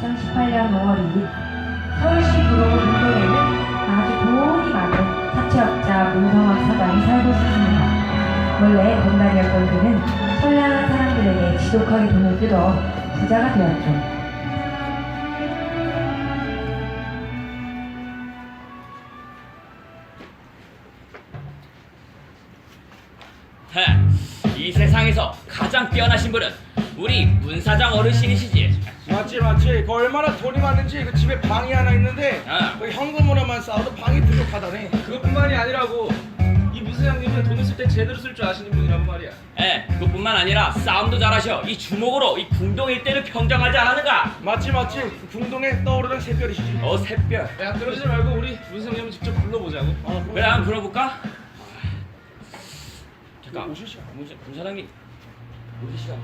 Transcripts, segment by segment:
2018년 5월 2일 서울시 구로 운동에는 아주 돈이 많은 사채업자 문성학 사장이 살고 있었습니다. 원래 건달이었던 그는 선량한 사람들에게 지독하게 돈을 뜯어 부자가 되었죠. 헤, 이 세상에서 가장 뛰어나신 분은 우리 문사장 어르신이시지. 맞지 맞지 그 얼마나 돈이 많은지 그 집에 방이 하나 있는데 아. 그 현금으로만 쌓아도 방이 부족하다네 그것뿐만이 아니라고 이 무사장님은 돈을 쓸 때 제대로 쓸 줄 아시는 분이란 말이야. 예, 그뿐만 아니라 싸움도 잘하셔. 이 주먹으로 이 궁동 일대를 평정하지 않았는가? 맞지 맞지 그 궁동에 떠오르는 새별이시지 어, 샛별. 야 그러지 말고 우리 무사장님을 직접 불러보자고. 아, 그래, 한번 불러볼까? 잠깐, 오시죠. 문, 문 사장님. 오시시오.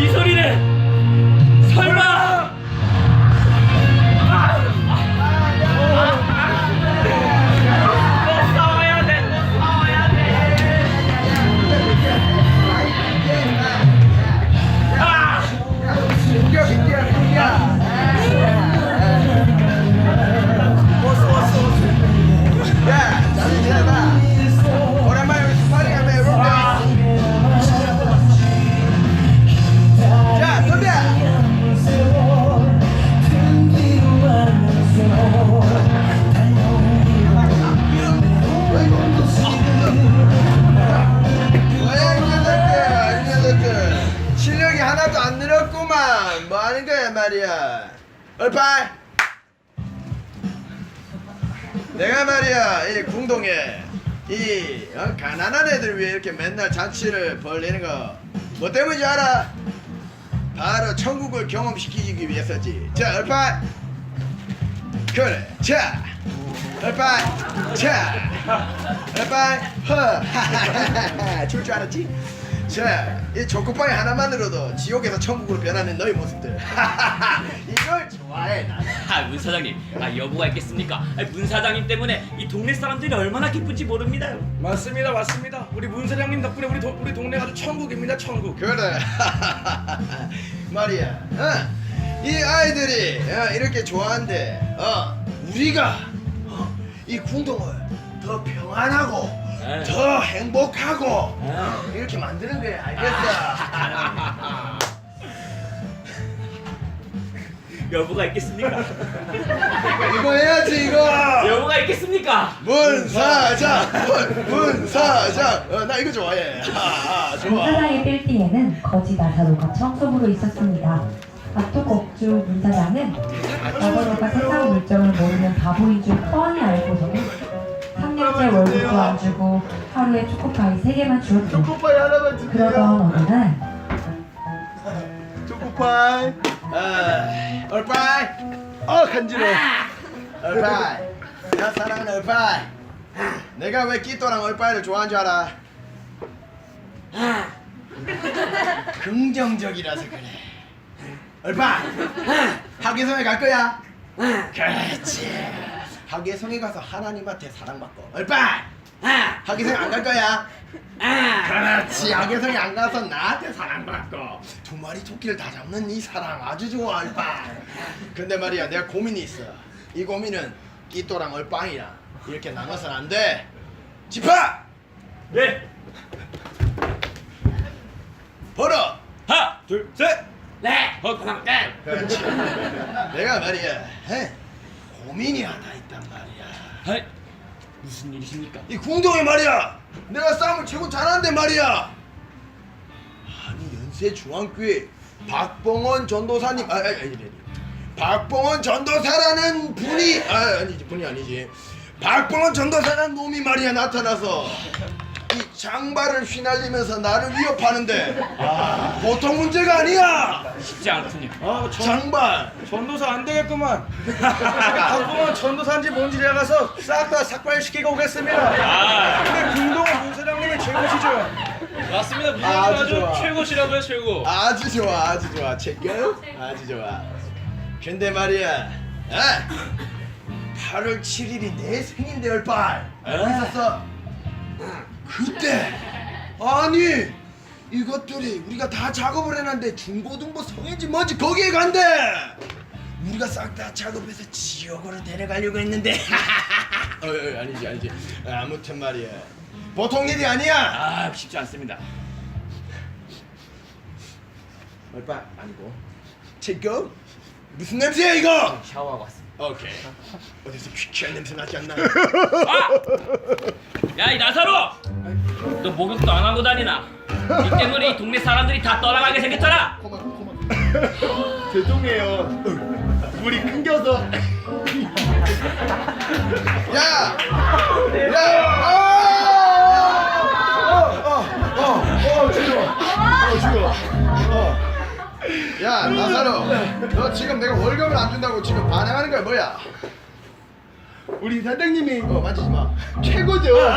이 소리는 설마! 내가 말이야 이 궁동에 이 어, 가난한 애들 위해 이렇게 맨날 잔치를 벌리는 거 뭐 때문인지 알아? 바로 천국을 경험시키기 위해서지. 자 얼빨 그래 자! 얼빨 자! 얼빨 허! 줄줄 알았지? 자이 초코파이 하나만으로도 지옥에서 천국으로 변하는 너희 모습들. 이걸 좋아해 나는. 아, 문 사장님, 아 여부가 있겠습니까? 아, 문 사장님 때문에 이 동네 사람들이 얼마나 기쁜지 모릅니다요. 맞습니다 맞습니다. 우리 문 사장님 덕분에 우리, 도, 우리 동네가 아주 천국입니다 천국. 그래. 말이야. 어? 이 아이들이 어, 이렇게 좋아한대. 어, 우리가 어, 이 궁동을 더 평안하고 네. 더 행복하고 어, 이렇게 만드는 거야. 알겠어 여부가 있겠습니까? 이거 해야지 이거 여부가 있겠습니까? 문사장 문, 문사장 어, 나 이거 좋아해 아, 아, 좋아 문사장의 빌딩에는 거지 나사로가 청소부로 있었습니다. 아토곡주 문사장은 나사로가 세상 물정을 모르는 바보인 줄 뻔히 알고서도 3년째 월급도 안 주고 하루에 초코파이 3개만 주었죠. 초코파이 하나만 주세요 그러던 어느 날 초코파이 아, 얼파이. 어 간지러워. 얼파이. 나 사랑하는 얼파이. 내가 왜 끼또랑 얼파이를 좋아하는 줄 알아? 긍정적이라서 그래. 얼파이. 학예성에 갈 거야? 그렇지. 학예성에 가서 하나님한테 사랑받고. 얼파이 학예성에 안갈 거야? 그렇지. 학예성에 안 가서 나한테 사랑받고. 두 마리 토끼를 다 잡는 이 사랑 아주 좋아 얼빵 근데 말이야 내가 고민이 있어. 이 고민은 끼또랑 얼빵이랑 이렇게 나눠서는 안돼. 집합! 네. 벌어! 하나, 둘 셋! 네. 헛구멍 그렇지. 내가 말이야 에? 고민이 하나 있단 말이야. 아, 무슨 일이십니까? 이 궁동이 말이야 내가 싸움을 최고 잘하는데 말이야. 아니 연세 중앙교회 박봉원 전도사님 아 아니 아니 박봉원 전도사라는 분이 아 아니지 분이 아니지. 박봉원 전도사라는 놈이 말이야 나타나서. 이 장발을 휘날리면서 나를 위협하는데 아, 보통 문제가 아니야. 쉽지 않군요. 아 전, 장발. 전도사 안 되겠구만. 박봉원 전도사인지 뭔지 내가 가서 싹 다 삭발시키고 오겠습니다. 아, 근데 궁동은 문 사장님이 최고시죠. 맞습니다. 무사장님 아주 아주, 좋아. 최고시라고요 최고. 아주 좋아 아주 좋아. 체크 아주 좋아. 근데 말이야 아, 8월 7일이 내 생일인데 알고 에. 그때? 아니 이것들이 우리가 다 작업을 해놨는데 중고등부 성인지 뭔지 거기에 간대. 우리가 싹 다 작업해서 지옥으로 데려가려고 했는데. 어, 어, 아니지 아니지. 아무튼 말이야. 보통 일이 아니야. 아 쉽지 않습니다. 얼빨 아니고. 지금 무슨 냄새야 이거? 샤워하고 왔습니다. 오케이. 어디서 퀴퀴한 냄새 나지 않나? 야이 나사로! 너 목욕도 안 하고 다니나? 이 때문에 이 동네 사람들이 다 떠나가게 생겼잖아. 죄송해요. 물이 끊겨서. 야! 야! 어! 어! 어! 어! 지금! 어! 지금! 어! 야, 나사로! 너 지금 내가 월급을 안 준다고 지금 반항하는 거야, 뭐야? 우리 사장님이 어, 만지지 마. 최고죠. 어,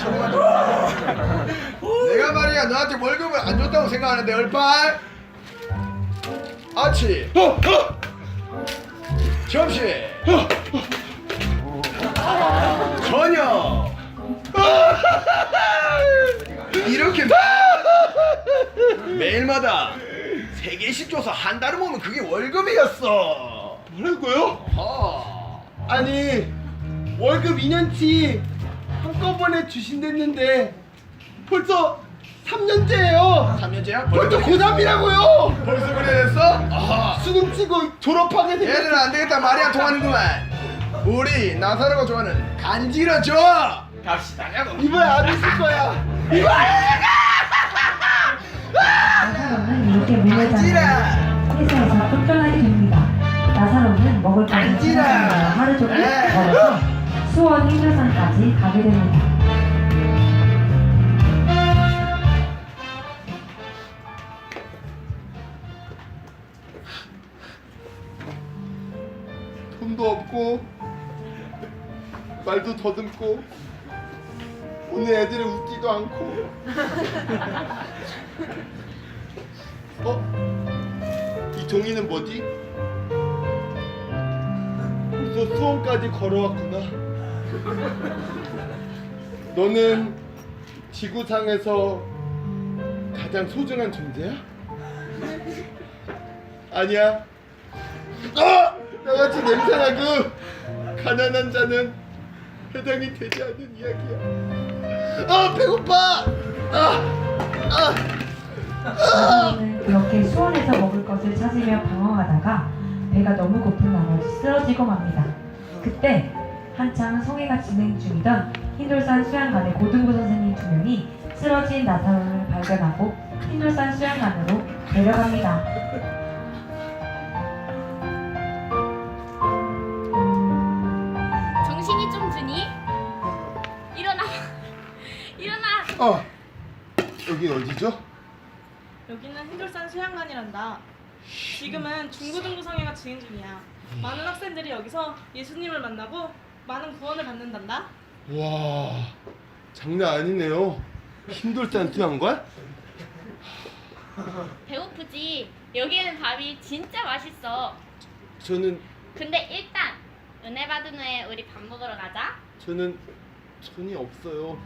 정말. 내가 말이야, 너한테 월급을 안 줬다고 생각하는데, 얼빨! 아치! 점심! 저녁! 이렇게 매일마다 세 개씩 줘서 한 달을 모으면 그게 월급이었어. 뭐라고요? 어. 아니 월급 2년치 한꺼번에 주신댔는데 벌써 3년째예요. 3년째야? 벌써 고3이라고요. 벌써 그래 됐어? 아. 수능 치고 졸업하게 된. 얘들은 안 되겠다 말이 안 통하는구만. 우리 나사로가 좋아하는 간지러 줘. 갑시다. 이번에 안 있을 거야. 물려자면 간지러. 회사에서 쫓겨나게 됩니다. 나사로는 먹을 것을. 찾아서 하루 종일 에. 걸어서 수원 흰별산까지 가게 됩니다. 돈도 없고 말도 더듬고 오늘 애들은 웃지도 않고 어? 이 종이는 뭐지? 벌써 수원까지 걸어왔구나 너는 지구상에서 가장 소중한 존재야? 아니야 아! 나같이 냄새나고 가난한 자는 해당이 되지 않는 이야기야. 아 배고파. 아, 아, 나사로는 그렇게 수원에서 먹을 것을 찾으며 방황하다가 배가 너무 고픈 나머지 쓰러지고 맙니다. 그때 한창 성회가 진행 중이던 흰돌산 수양관의 고등부 선생님 두 명이 쓰러진 나사로를 발견하고 흰돌산 수양관으로 데려갑니다. 정신이 좀 드니? 일어나. 일어나. 어. 여긴 어디죠? 여기는 hin돌산 수양관이란다. 지금은 중고등부 성회가 진행 중이야. 많은 학생들이 여기서 예수님을 만나고 많은 구원을 받는단다. 와, 장난 아니네요. 힘들단 투양관? 배고프지? 여기에는 밥이 진짜 맛있어. 저는 근데 일단 은혜 받은 후에 우리 밥 먹으러 가자. 저는 돈이 없어요.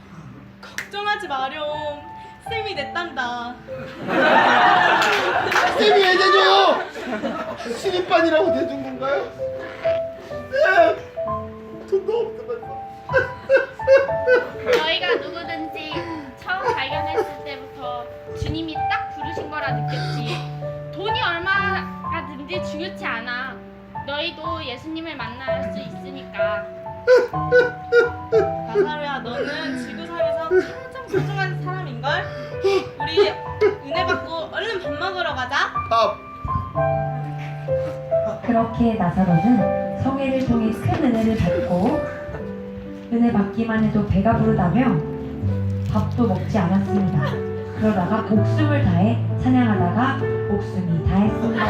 걱정하지 마렴. 쌤이 냈단다. 쌤이 왜 대줘요? 신입반이라고 대준 건가요? 네. 돈도 없으면서. 너희가 누구든지 처음 발견했을 때부터 주님이 딱 부르신 거라 느꼈지. 돈이 얼마가 든지 중요치 않아. 너희도 예수님을 만날 나사로는 성회를 통해 큰 은혜를 받고 은혜 받기만 해도 배가 부르다며 밥도 먹지 않았습니다. 그러다가 목숨을 다해 찬양하다가 목숨이 다했습니다.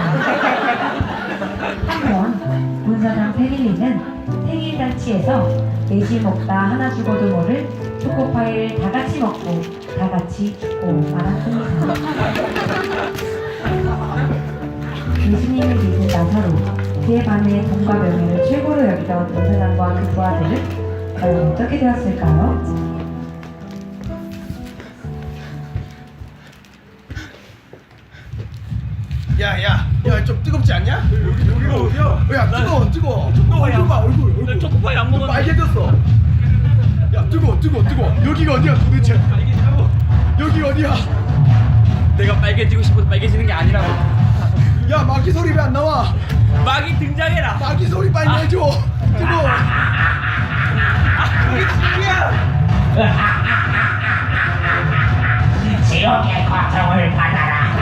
한번 문사장 페릴리는 생일 잔치에서 내시 먹다 하나 죽어도 모를 초코파이를 다 같이 먹고 다 같이 죽고 말았습니다. 예수님을 믿은 나사로 그에 반해 돈과 명예를 최고로 여기던 노사장과 그 부하들은 과연 어떻게 되었을까요? 야야 야 좀 뜨겁지 않냐? 여기, 여기가 어디야? 야 뜨거워 뜨거워 너 얼굴 봐 얼굴 얼굴 나 초코파이 안 먹었는데. 빨개졌어 야 뜨거워 뜨거워 뜨거워 여기가 어디야 도대체 여기 어디야 내가 빨개지고 싶어서 빨개지는 게 아니라고. 야 마귀 소리 왜 안 나와 막이 등장해라. 마귀 소리 빨리 내줘 뜨거워 지옥의 고통을 받아라.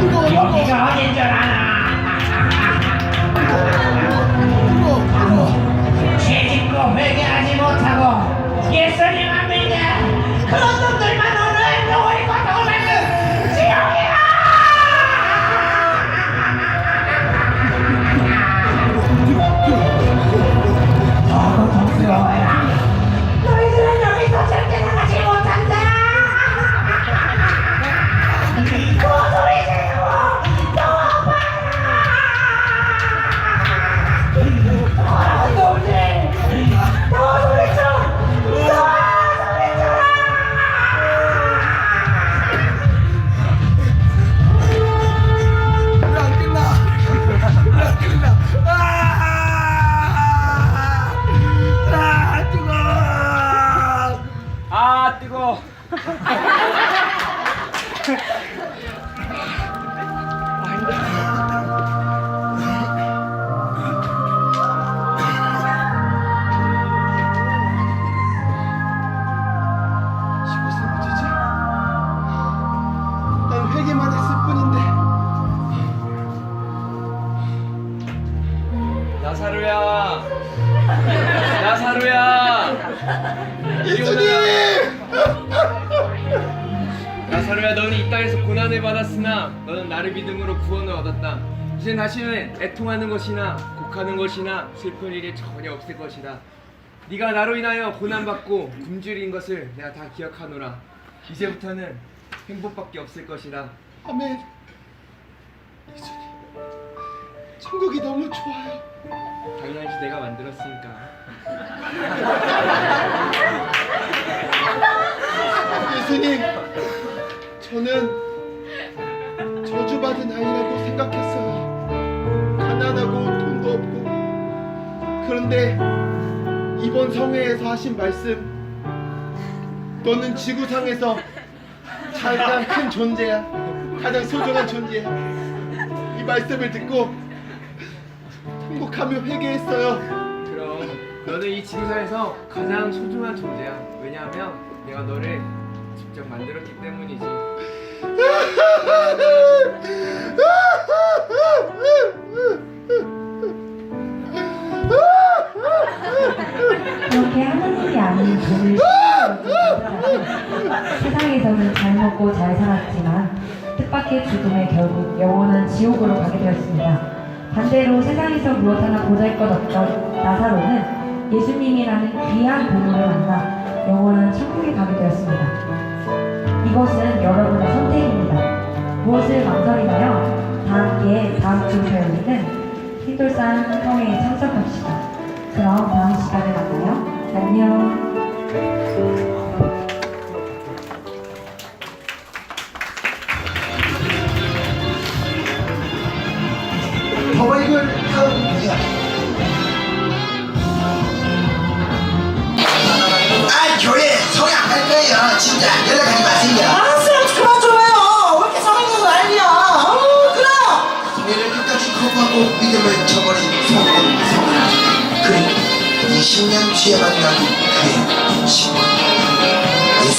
뜨거워 뜨거워 여기가 어딘 줄 아나? 뜨거워 뜨거워 죄짓고 회개하지 못하고 예수님 안 믿는 그런 놈들 믿음으로 구원을 얻었다. 이제 다시는 애통하는 것이나 곡하는 것이나 슬픈 일이 전혀 없을 것이다. 네가 나로 인하여 고난받고 굶주린 것을 내가 다 기억하노라. 이제부터는 행복밖에 없을 것이다. 아멘. 예수님, 천국이 너무 좋아요. 당연히 내가 만들었으니까. 예수님, 저는 저주받은 아이라고 생각했어요. 가난하고 돈도 없고. 그런데 이번 성회에서 하신 말씀, 너는 지구상에서 가장 큰 존재야. 가장 소중한 존재야. 이 말씀을 듣고 행복하며 회개했어요. 그럼 너는 이 지구상에서 가장 소중한 존재야. 왜냐하면 내가 너를 직접 만들었기 때문이지. 이렇게 하나님이 아닌 돈을 세상에서는 잘 먹고 잘 살았지만 뜻밖의 죽음에 결국 영원한 지옥으로 가게 되었습니다. 반대로 세상에서 무엇 하나 보잘것없던 나사로는 예수님이라는 귀한 보물을 만나 영원한 천국에 가게 되었습니다. 이것은 여러분의 흰돌산 성회에 참석합시다. 그럼 다음 시간에 만나요. 안녕.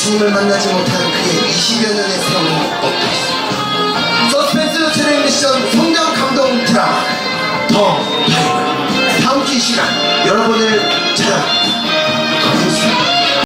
예수님을 만나지 못한 그의 20여 년의 세월은 어떠했을까 서스펜스 텔레비전 성장 감동 드라마 더 바이블 다음 주이 시간 여러분을 찾아뵙겠습니다